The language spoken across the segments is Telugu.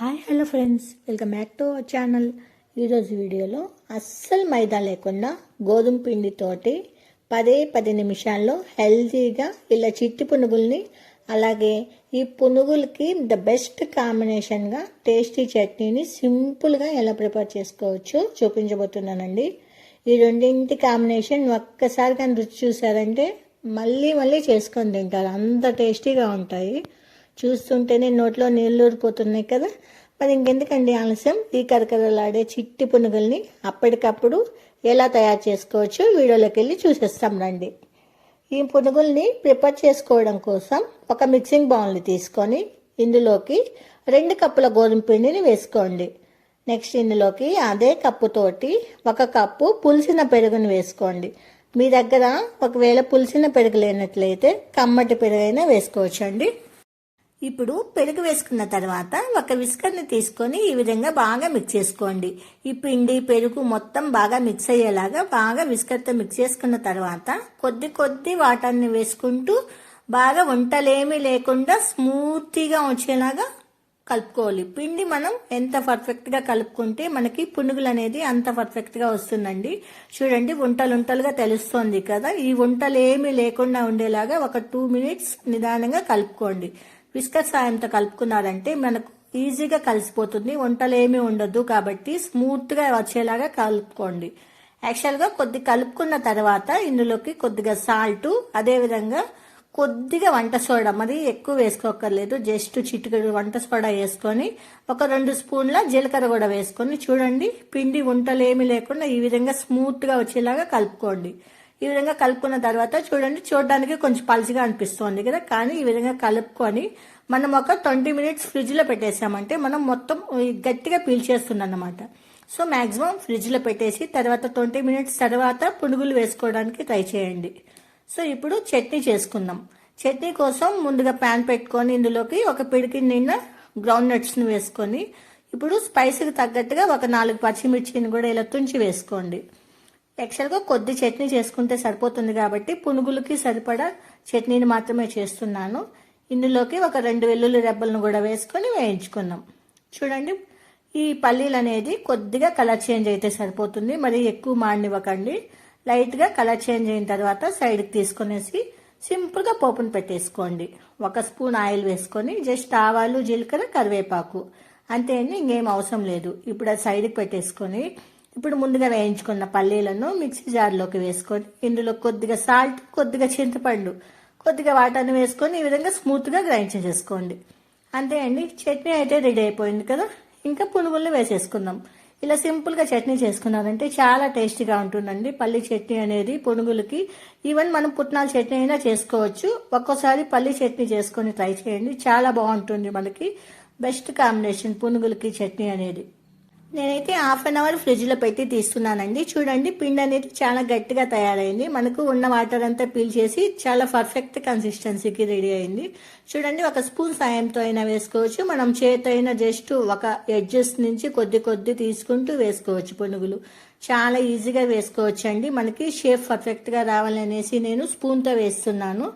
Hi hello friends. Welcome back to our channel. ఈరోజు వీడియోలో అస్సలు మైదా లేకుండా గోధుమ పిండితోటి పదే పది నిమిషాల్లో హెల్తీగా ఇలా చిట్టి పునుగుల్ని అలాగే ఈ పునుగులకి ద బెస్ట్ కాంబినేషన్గా టేస్టీ చట్నీని సింపుల్గా ఎలా ప్రిపేర్ చేసుకోవచ్చు చూపించబోతున్నానండి. ఈ రెండింటి కాంబినేషన్ ఒక్కసారి కానీ రుచి చూసారంటే మళ్ళీ మళ్ళీ చేసుకొని తింటారు. అంత టేస్టీగా ఉంటాయి. చూస్తుంటేనే నోట్లో నీళ్ళు ఊరిపోతున్నాయి కదా. మరి ఇంకెందుకండి ఆలస్యం? ఈ కరకరలాడే చిట్టి పునుగుల్ని అప్పటికప్పుడు ఎలా తయారు చేసుకోవచ్చో వీడియోలోకి వెళ్ళి చూసేస్తాం రండి. ఈ పునుగుల్ని ప్రిపేర్ చేసుకోవడం కోసం ఒక మిక్సింగ్ బౌల్ని తీసుకొని ఇందులోకి రెండు కప్పుల గోధుమ పిండిని వేసుకోండి. నెక్స్ట్ ఇందులోకి అదే కప్పుతోటి ఒక కప్పు పులిసిన పెరుగుని వేసుకోండి. మీ దగ్గర ఒకవేళ పులిసిన పెరుగు లేనట్లయితే కమ్మటి పెరుగైనా వేసుకోవచ్చు అండి ఇప్పుడు పెరుగు వేసుకున్న తర్వాత ఒక విస్కర్ని తీసుకొని ఈ విధంగా బాగా మిక్స్ చేసుకోండి. ఈ పిండి పెరుగు మొత్తం బాగా మిక్స్ అయ్యేలాగా బాగా విస్కర్తో మిక్స్ చేసుకున్న తర్వాత కొద్ది కొద్ది వాటర్ని వేసుకుంటూ బాగా వంటలేమీ లేకుండా స్మూత్గా వచ్చేలాగా కలుపుకోవాలి. పిండి మనం ఎంత పర్ఫెక్ట్గా కలుపుకుంటే మనకి పునుగులు అనేది అంత పర్ఫెక్ట్గా వస్తుందండి. చూడండి వంటలు వంటలుగా తెలుస్తోంది కదా. ఈ వంటలు ఏమీ లేకుండా ఉండేలాగా ఒక టూ మినిట్స్ నిదానంగా కలుపుకోండి. విస్కర్ సాయంతో కలుపుకున్నారంటే మనకు ఈజీగా కలిసిపోతుంది వంటలు ఏమీ ఉండదు కాబట్టి స్మూత్గా వచ్చేలాగా కలుపుకోండి. యాక్చువల్గా కొద్ది కలుపుకున్న తర్వాత ఇందులోకి కొద్దిగా సాల్ట్ అదేవిధంగా కొద్దిగా వంట సోడా మరి ఎక్కువ వేసుకోకర్లేదు జస్ట్ చిటికెడు వంట సోడా వేసుకొని ఒక రెండు స్పూన్ల జీలకర్ర కూడా వేసుకొని చూడండి పిండి వంటలు ఏమీ లేకుండా ఈ విధంగా స్మూత్గా వచ్చేలాగా కలుపుకోండి. ఈ విధంగా కలుపుకున్న తర్వాత చూడండి చూడడానికి కొంచెం పలుచగా అనిపిస్తుంది కదా. కానీ ఈ విధంగా కలుపుకొని మనం ఒక ట్వంటీ మినిట్స్ ఫ్రిడ్జ్లో పెట్టేసామంటే మనం మొత్తం గట్టిగా పీల్చేస్తుంది అన్నమాట సో మ్యాక్సిమం ఫ్రిడ్జ్లో పెట్టేసి తర్వాత ట్వంటీ మినిట్స్ తర్వాత పునుగులు వేసుకోవడానికి ట్రై చేయండి. సో ఇప్పుడు చట్నీ చేసుకుందాం. చట్నీ కోసం ముందుగా ప్యాన్ పెట్టుకొని ఇందులోకి ఒక పిడికి నిన్న గ్రౌండ్ నట్స్ని వేసుకొని ఇప్పుడు స్పైసీకి తగ్గట్టుగా ఒక నాలుగు పచ్చిమిర్చిని కూడా ఇలా తుంచి వేసుకోండి. యాక్చువల్గా కొద్ది చట్నీ చేసుకుంటే సరిపోతుంది కాబట్టి పునుగులకి సరిపడా చట్నీని మాత్రమే చేస్తున్నాను. ఇందులోకి ఒక రెండు వెల్లుల్లి రెబ్బలను కూడా వేసుకొని వేయించుకున్నాం చూడండి ఈ పల్లీలు అనేది కొద్దిగా కలర్ చేంజ్ అయితే సరిపోతుంది. మరి ఎక్కువ మాడినివ్వకండి. లైట్గా కలర్ చేంజ్ అయిన తర్వాత సైడ్కి తీసుకునేసి సింపుల్గా పోపును పెట్టేసుకోండి. ఒక స్పూన్ ఆయిల్ వేసుకొని జస్ట్ ఆవాలు జీలకర్ర కరివేపాకు. అంతే ఇంకేం అవసరం లేదు. ఇప్పుడు అది సైడ్కి పెట్టేసుకొని ఇప్పుడు ముందుగా వేయించుకున్న పల్లీలను మిక్సీ జార్లోకి వేసుకొని ఇందులో కొద్దిగా సాల్ట్ కొద్దిగా చింతపండు కొద్దిగా వాటర్ని వేసుకొని ఈ విధంగా స్మూత్గా గ్రైండ్ చేసేసుకోండి. అంతే అండి చట్నీ అయితే రెడీ అయిపోయింది కదా? ఇంకా పునుగుల్ని వేసేసుకుందాం. ఇలా సింపుల్గా చట్నీ చేసుకున్నారంటే చాలా టేస్టీగా ఉంటుందండి. పల్లి చట్నీ అనేది పునుగులకి ఈవెన్ మనం పుట్నాల చట్నీ అయినా చేసుకోవచ్చు. ఒక్కోసారి పల్లి చట్నీ చేసుకొని ట్రై చేయండి. చాలా బాగుంటుంది మనకి. బెస్ట్ కాంబినేషన్ పునుగులకి చట్నీ అనేది. నేనైతే హాఫ్ అన్ అవర్ ఫ్రిడ్జ్లో పెట్టి తీస్తున్నానండి. చూడండి పిండి అనేది చాలా గట్టిగా తయారైంది. మనకు ఉన్న వాటర్ అంతా పీల్ చేసి చాలా పర్ఫెక్ట్ కన్సిస్టెన్సీకి రెడీ అయింది. చూడండి ఒక స్పూన్ సాయంతో అయినా వేసుకోవచ్చు. మనం చేతి అయినా జస్ట్ ఒక ఎడ్జెస్ నుంచి కొద్ది కొద్ది తీసుకుంటూ వేసుకోవచ్చు పునుగులు. చాలా ఈజీగా వేసుకోవచ్చు అండి మనకి షేప్ పర్ఫెక్ట్గా రావాలనేసి నేను స్పూన్తో వేస్తున్నాను.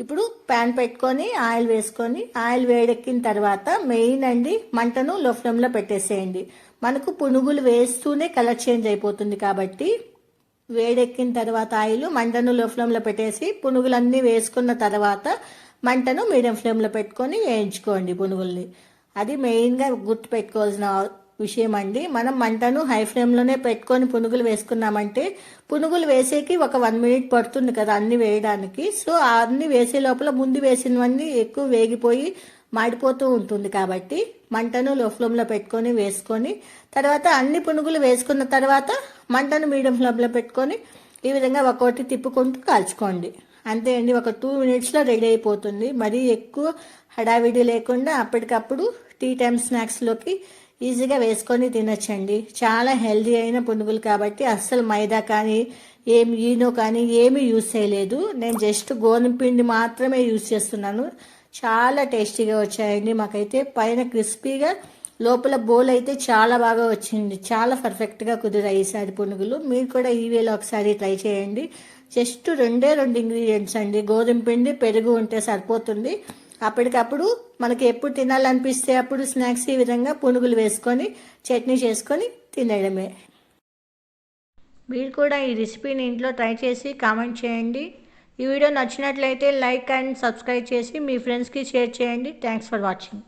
ఇప్పుడు ప్యాన్ పెట్టుకొని ఆయిల్ వేసుకొని ఆయిల్ వేడెక్కిన తర్వాత మెయిన్ అండి మంటను లో ఫ్లేమ్లో పెట్టేసేయండి. మనకు పునుగులు వేస్తూనే కలర్ చేంజ్ అయిపోతుంది కాబట్టి వేడెక్కిన తర్వాత ఆయిల్ మంటను లో ఫ్లేమ్లో పెట్టేసి పునుగులన్నీ వేసుకున్న తర్వాత మంటను మీడియం ఫ్లేమ్లో పెట్టుకొని వేయించుకోండి పునుగుల్ని. అది మెయిన్గా గుర్తు పెట్టుకోవాల్సిన విషయం అండి మనం మంటను హై ఫ్లేమ్లోనే పెట్టుకొని పునుగులు వేసుకున్నామంటే పునుగులు వేసేకి ఒక వన్ మినిట్ పడుతుంది కదా అన్ని వేయడానికి. సో అన్ని వేసే లోపల ముందు వేసినవన్నీ ఎక్కువ వేగిపోయి మాడిపోతూ ఉంటుంది కాబట్టి మంటను లో ఫ్లేమ్లో పెట్టుకొని వేసుకొని తర్వాత అన్ని పునుగులు వేసుకున్న తర్వాత మంటను మీడియం ఫ్లేమ్లో పెట్టుకొని ఈ విధంగా ఒక్కొక్కటి తిప్పుకుంటూ కాల్చుకోండి. అంతే అండి. ఒక టూ మినిట్స్లో రెడీ అయిపోతుంది. మరీ ఎక్కువ హడావిడి లేకుండా అప్పటికప్పుడు టీ టైమ్ స్నాక్స్లోకి ఈజీగా వేసుకొని తినచ్చండి. చాలా హెల్దీ అయిన పునుగులు కాబట్టి అస్సలు మైదా కానీ ఏం ఈనో కానీ ఏమీ యూజ్ చేయలేదు. నేను జస్ట్ గోధుమ పిండి మాత్రమే యూజ్ చేస్తున్నాను. చాలా టేస్టీగా వచ్చాయండి. మాకైతే పైన క్రిస్పీగా లోపల బోల్ అయితే చాలా బాగా వచ్చింది. చాలా పర్ఫెక్ట్గా కుదిరాయి ఈసారి పునుగులు. మీరు కూడా ఈ వేలో ఒకసారి ట్రై చేయండి. జస్ట్ రెండే రెండు ఇంగ్రీడియంట్స్ అండి. గోధుమ పిండి పెరుగు ఉంటే సరిపోతుంది. అప్పటికప్పుడు మనకి ఎప్పుడు తినాలనిపిస్తే అప్పుడు స్నాక్స్ ఈ విధంగా పునుగులు వేసుకొని చట్నీ చేసుకొని తినడమే మీరు కూడా ఈ రెసిపీని ఇంట్లో ట్రై చేసి కామెంట్ చేయండి. ఈ వీడియో నచ్చినట్లయితే లైక్ అండ్ సబ్స్క్రైబ్ చేసి మీ ఫ్రెండ్స్కి షేర్ చేయండి. Thanks for watching.